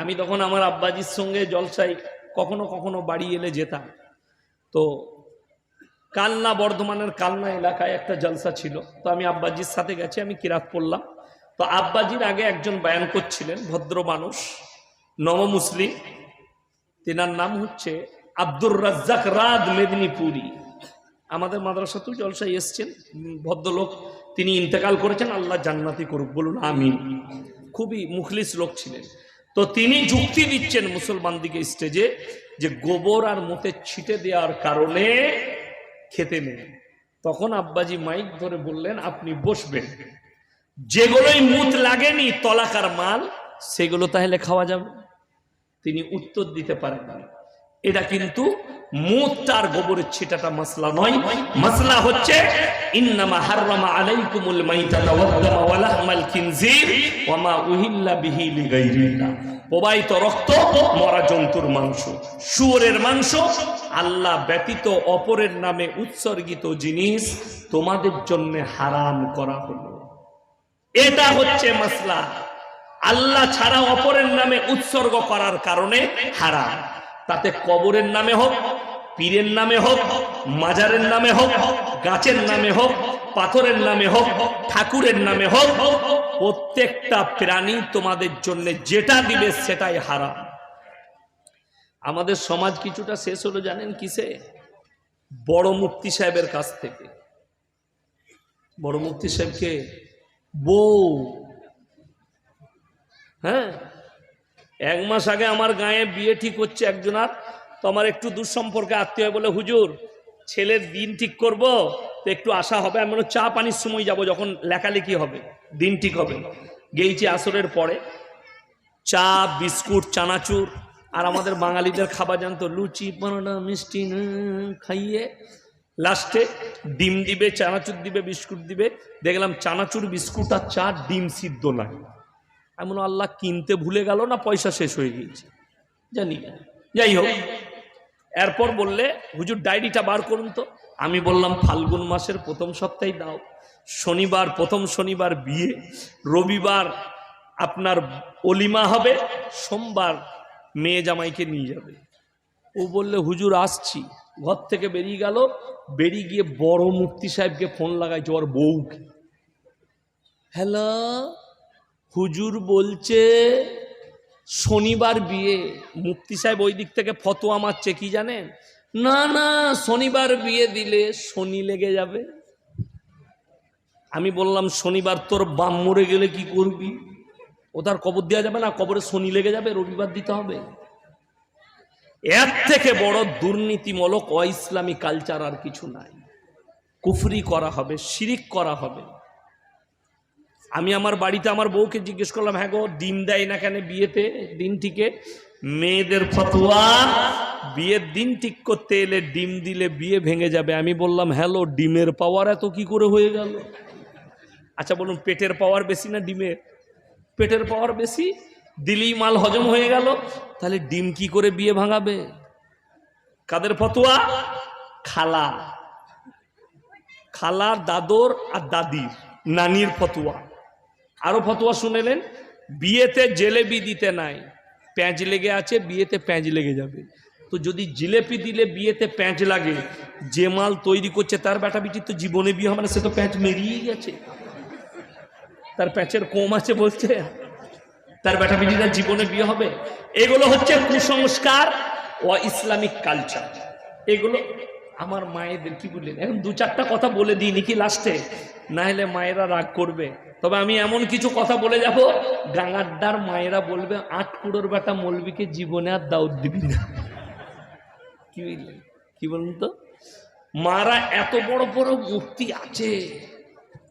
আমি তখন আমার আব্বাজির সঙ্গে জলসাই কখনো কখনো বাড়ি এলে যেতাম। তো কালনা, বর্ধমানের কালনা এলাকায় একটা জলসা ছিল। তো আমি আব্বাজির সাথে গেছি, আমি কিরাত পড়লাম। তো আব্বাজির আগে একজন বয়ান করছিলেন, ভদ্র মানুষ, নব মুসলিম। তেনার নাম হচ্ছে আব্দুর রাজ্জাক রাদ মেদিনীপুরি। আমাদের মাদ্রাসাতেও জলসায় এসছেন। ভদ্রলোক, তিনি ইন্তেকাল করেছেন, আল্লাহ জান্নাতি করুক, বলুন আমি খুবই মুখলিস লোক ছিলেন। তো তিনি যুক্তি দিচ্ছেন মুসলমান দিকে স্টেজে যে গোবর আর মতে ছিটে দেওয়ার কারণে খেতে নেই। তখন আব্বাজি মাইক ধরে বললেন, আপনি বসবেন। যেগুলোই মুত লাগেনি, তলাকার মাল, সেগুলো তাহলে খাওয়া যাবে? তিনি উত্তর দিতে পারেন না এটা কিন্তু গোবরের ছিটাটা মাসলা নয়। মাসলা হচ্ছে হাররামা আলাইকুমুল ওয়াদ-দামা খিনজির উহিল্লা বিহি লিগাইরিল্লাহ প্রবাহিত রক্ত মরা জন্তুর মাংস, শুয়োরের মাংস, আল্লাহ ব্যতীত অপরের নামে উৎসর্গিত জিনিস তোমাদের জন্য হারাম করা হলো। এটা হচ্ছে মাসলা আল্লাহ ছাড়া অপরের নামে উৎসর্গ করার কারণে হারাম। তাতে কবরের নামে হোক, পীরের নামে হোক, মাজারের নামে হোক, গাছের নামে হোক, পাথরের নামে হোক, ঠাকুরের নামে হোক, প্রত্যেকটা প্রাণী তোমাদের জন্য যেটা দিবে সেটাই হারাম। আমাদের সমাজ কিছুটা শেষ হলো জানেন কিসে? বড় মুক্তি সাহেবের কাছ থেকে। বড় মুক্তি সাহেবকে বউ হ্যাঁ? এক মাস আগে আমার গায়ে বিয়ে ঠিক হচ্ছে একজনার, তো আমার একটু দূর সম্পর্কে আত্মীয় হয় বলে, হুজুর, ছেলের দিন ঠিক করব, তো একটু আশা হবে, আমি চা পানির সময় যাব যখন লেখালেখি হবে, দিন ঠিক হবে। গেইছি আসরের পরে, চা, বিস্কুট, চানাচুর, আর আমাদের বাঙালিদের খাবার জানতো, লুচি, পরোটা, মিষ্টি খাইয়ে লাস্টে ডিম দিবে, চানাচুর দিবে, বিস্কুট দিবে। দেখলাম চানাচুর, বিস্কুট আর চা ডিম সিদ্ধ এমন আল্লাহ কিনতে ভুলে গেল না পয়সা শেষ হয়ে গিয়েছে? জানি না। যাই হোক, এরপর বললে, হুজুর, ডায়েরিটা বার করুন তো। আমি বললাম, ফাল্গুন মাসের প্রথম সপ্তাহে দাও। শনিবার, প্রথম শনিবার বিয়ে, রবিবার আপনার অলিমা হবে, সোমবার মেয়ে জামাইকে নিয়ে যাবে। ও বললে, হুজুর, আসছি। ঘর থেকে বেরিয়ে গেল, বেরিয়ে গিয়ে বড় মুফতি সাহেবকে ফোন লাগাইছে, ওর বউকে। হ্যালো হুজুর বলছে, শনিবার বিয়ে। মুফতি সাহেব ওই দিক থেকে ফতোয়া মারছে, কি জানেন? না না, শনিবার বিয়ে দিলে শনি লেগে যাবে। আমি বললাম, শনিবার তোর বাম মরে গেলে কি করবি? ও তার কবর দেওয়া যাবে না, কবরে শনি লেগে যাবে, রবিবার দিতে হবে। এর থেকে বড় দুর্নীতিমূলক, অইসলামী কালচার আর কিছু নাই। কুফরি করা হবে, শিরিক করা হবে। আমি আমার বাড়িতে আমার বউকে জিজ্ঞেস করলাম হ্যাঁ গো, ডিম দেয় না কেন বিয়েতে? দিন ঠিকে মেয়েদের ফতোয়া, বিয়ের দিন ঠিক করতে এলে ডিম দিলে বিয়ে ভেঙে যাবে। আমি বললাম, হ্যালো, ডিমের পাওয়ার এত কি করে হয়ে গেল? আচ্ছা বলুন, পেটের পাওয়ার বেশি না ডিমের? পেটের পাওয়ার বেশি? দিলেই মাল হজম হয়ে গেল। তাহলে ডিম কি করে বিয়ে ভাঙাবে? কাদের ফতোয়া? খালা। খালার দাদর আর দাদির, নানির ফতুয়া। আরও ফতুয়া শুনেলেন, বিয়েতে জেলেবি দিতে নাই, প্যাঁচ লেগে আছে, বিয়েতে প্যাঁচ লেগে যাবে। তো যদি জিলেপি দিলে বিয়েতে প্যাঁচ লাগে, যে মাল তৈরি করছে তার বেটা বিটি তো জীবনে বিয়ে হবে না, সে তো প্যাঁচ মেরিয়েই গেছে। তার প্যাঁচের কম আছে বলছে, তার বেটা বিটিরা জীবনে বিয়ে হবে। এগুলো হচ্ছে কুসংস্কার ও ইসলামিক কালচার। এগুলো আমার মায়েদের কি বললেন? এখন দু চারটা কথা বলে দিই নাকি লাস্টে না হলে মায়েরা রাগ করবে। তবে আমি এমন কিছু কথা বলে যাব গাঙাড্ডার মায়েরা বলবে, আট কুড়োর বেটা মলবিকে জীবনে আর দাউদ দিবি না। কি বুঝলেন কি বলুন তো? মারা এত বড় বড় মূর্তি আছে।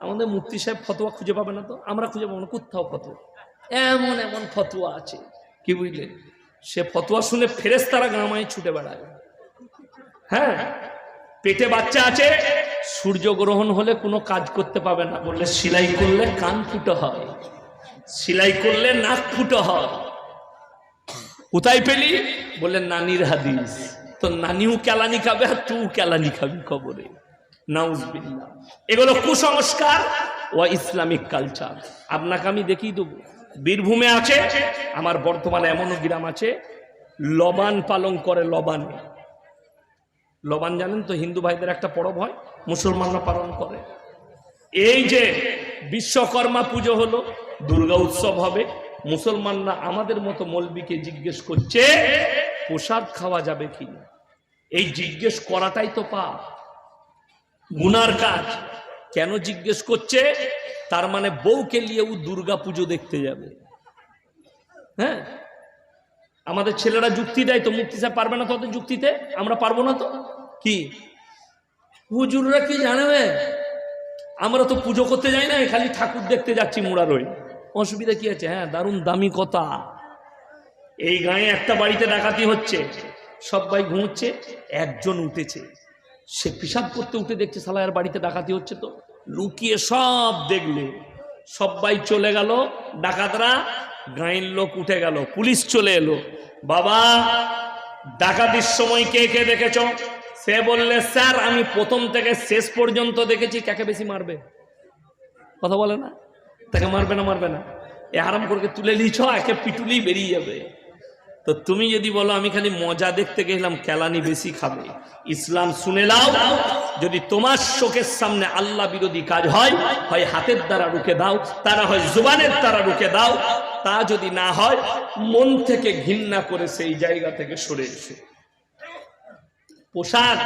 আমাদের মুফতি সাহেব ফতোয়া খুঁজে পাবে না তো? আমরা খুঁজে পাবো না, কোথাও ফতোয়া? এমন এমন ফতোয়া আছে। কি বুঝলেন? সে ফতোয়া শুনে ফেরেস তারা গ্রামায় ছুটে বেড়ায়। হ্যাঁ? পেটে বাচ্চা আছে সূর্য গ্রহণ হলে কোনো কাজ করতে পাবে না। বললে, সেলাই করলে কান ফুটো হয়, সেলাই করলে নাক ফুটো হয়। কোথায় পেলি? বললেন নানির হাদিস। তো নানিও কেলানি খাবে আর তুই কেলানি খাবি খবরে। নাউজবিল্লাহ এগুলো কুসংস্কার ও ইসলামিক কালচার। আপনাকে আমি দেখিয়ে দেবো। বীরভূমে আছে, আমার বর্তমানে এমনও গ্রাম আছে, লবান পালন করে লবান। লবান জানেন তো, হিন্দু ভাইদের একটা পরব হয়, মুসলমানরা পালন করে। এই যে বিশ্বকর্মা পুজো হলো, দুর্গা উৎসব হবে, মুসলমানরা আমাদের মতো মলবিকে জিজ্ঞেস করছে, প্রসাদ খাওয়া যাবে কি না এই জিজ্ঞেস করাটাই তো পাপ। গুনার কাজ। কেন জিজ্ঞেস করছে? তার মানে বউকে নিয়ে ও দুর্গা পুজো দেখতে যাবে। হ্যাঁ? আমাদের ছেলেরা যুক্তি দেয় তো মুক্তি সাহেব পারবে না তো যুক্তিতে? আমরা পারব না তো? কি? হুজুররা কি জানাবে? আমরা তো পুজো করতে যাই না খালি ঠাকুর দেখতে যাচ্ছি মুড়ারই অসুবিধা কি আছে? হ্যাঁ দারুণ দামি কথা। এই গায়ে একটা বাড়িতে ডাকাতি হচ্ছে সবাই ঘুমোচ্ছে একজন উঠেছে। সে পিসাব করতে উঠে দেখছে সালায়ের বাড়িতে ডাকাতি হচ্ছে তো। লুকিয়ে সব দেখল সবাই চলে গেল ডাকাতরা গাঁয়ের লোক উঠে গেল পুলিশ চলে এলো। বাবা, ডাকাতির সময় কে কে দেখেছ? সে বললে, স্যার, আমি প্রথম থেকে শেষ পর্যন্ত দেখেছি কাকে বেশি মারবে। কথা বলে না? তাকে মারবে না মারবে না। এ আরাম করে তুলে নিছ একে পিটুলি বেরিয়ে যাবে। তো তুমি যদি বলো, আমি খালি মজা দেখতে গেলাম, কেলানি বেশি খাবে। ইসলাম শুনে নাও, যদি তোমার চোখের সামনে আল্লাহ বিরোধী কাজ হয় হয় হাতের দ্বারা রুখে দাও, তারা হয় জুবানের দ্বারা রুখে দাও তা যদি না হয়, মন থেকে ঘৃণা করে সেই জায়গা থেকে সরে এসো। পোশাক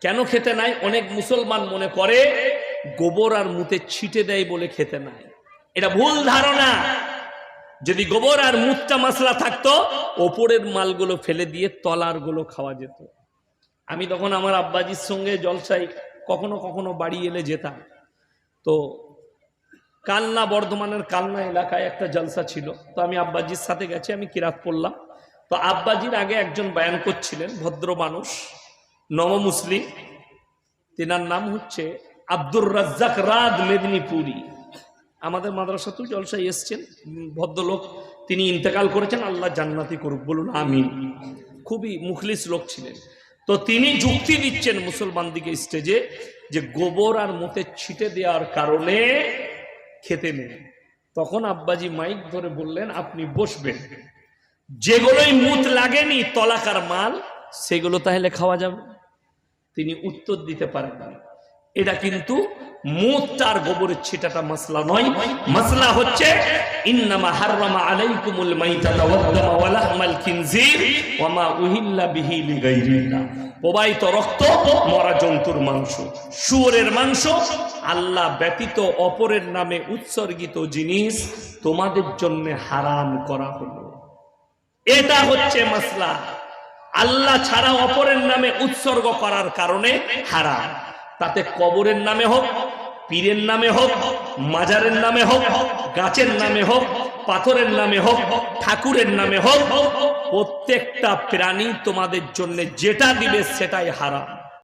কেন খেতে নাই? অনেক মুসলমান মনে করে, গোবর আর মুতে ছিটে দেয় বলে খেতে নাই। এটা ভুল ধারণা। যদি গোবর আর মুতটা মশলা থাকতো, ওপরের মালগুলো ফেলে দিয়ে তলারগুলো খাওয়া যেত। আমি তখন আমার আব্বাজির সঙ্গে জলসাই কখনো কখনো বাড়ি এলে যেতাম। তো কালনা, বর্ধমানের কালনা এলাকায় একটা জলসা ছিল। তো আমি আব্বাজির সাথে গেছি, আমি কিরাত পড়লাম। তো আব্বাজির আগে একজন বয়ান করছিলেন ভদ্র মানুষ, নবমুসলিম। তেনার নাম হচ্ছে আব্দুর রাজ্জাক রাদ মেদিনীপুরি। আমাদের মাদ্রাসাতেও জলসায় এসছেন ভদ্রলোক। তিনি ইন্তেকাল করেছেন, আল্লাহ জান্নাতি করুক, বলুন আমি খুবই মুখলিস লোক ছিলেন। তো তিনি যুক্তি দিচ্ছেন মুসলমানদিকে স্টেজে যে গোবর আর মতে ছিটে দেওয়ার কারণে খেতে নেই। তখন আব্বাজি মাইক ধরে বললেন, আপনি বসবেন। যেগুলোই মুত লাগেনি, তলাকার মাল, সেগুলো তাহলে খাওয়া যাবে। তিনি উত্তর দিতে পারেন এটা কিন্তু মুত আর গোবরের ছিটাটা মাসলা নয়। মাসলা হচ্ছে, ইন্নামা প্রবাহিত রক্ত মরা জন্তুর মাংস। শুয়োরের মাংস, আল্লাহ ব্যতীত অপরের নামে উৎসর্গিত জিনিস তোমাদের জন্য হারাম করা হলো। এটা হচ্ছে মাসলা। আল্লাহ ছাড়া অপরের নামে উৎসর্গ করার কারণে হারাম। তাতে কবরের নামে হোক পীরের নামে হোক, মাজারের নামে হোক, গাছের নামে হোক, পাথরের নামে হোক, ঠাকুরের নামে হোক, প্রত্যেকটা প্রাণী তোমাদের জন্য যেটা দিবে সেটাই হারাম।